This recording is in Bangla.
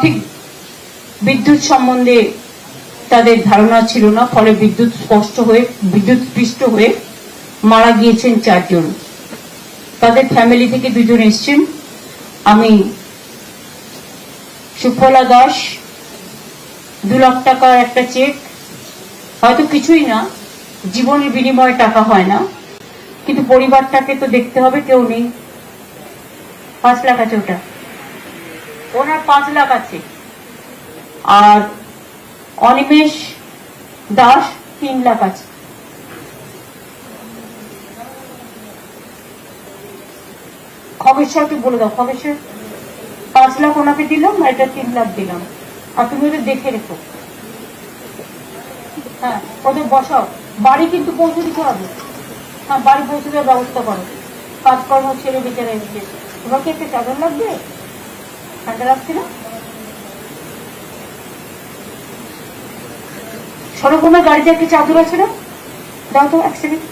সঠিক বিদ্যুৎ সম্বন্ধে তাদের ধারণা ছিল না, ফলে বিদ্যুৎ স্পষ্ট হয়ে, বিদ্যুৎ পৃষ্ঠ হয়ে মারা গিয়েছেন চারজন। তাদের ফ্যামিলি থেকে দুজন এসছেন। আমি সুফলা দাস, দু লাখ টাকার একটা চেক হয়তো কিছুই না, জীবনের বিনিময়ে টাকা হয় না, কিন্তু পরিবারটাকে তো দেখতে হবে, কেউ নেই। পাঁচ লাখ আছে ওটা। ওনার পাঁচ লাখ আছে। আর অনিমেষ দাস তিন লাখ আছে। খগেশ্বরকে বলে দাও খগেশ্বর পাঁচ লাখ ওনাকে দিলাম আর এটা তিন লাখ দিলাম। আর তুমি ওদের দেখে রেখো। হ্যাঁ ওদের বসাও। বাড়ি কিন্তু পৌঁছে দিতে হবে হ্যাঁ বাড়ি পৌঁছে দেওয়ার ব্যবস্থা করো। কাজকর্ম ছেড়ে বেচারা এসছে তোমাকে একটা চাদর লাগবে? সরকমের গাড়িতে একটা চাদর আছে না? দাও তো এক সেকেন্ড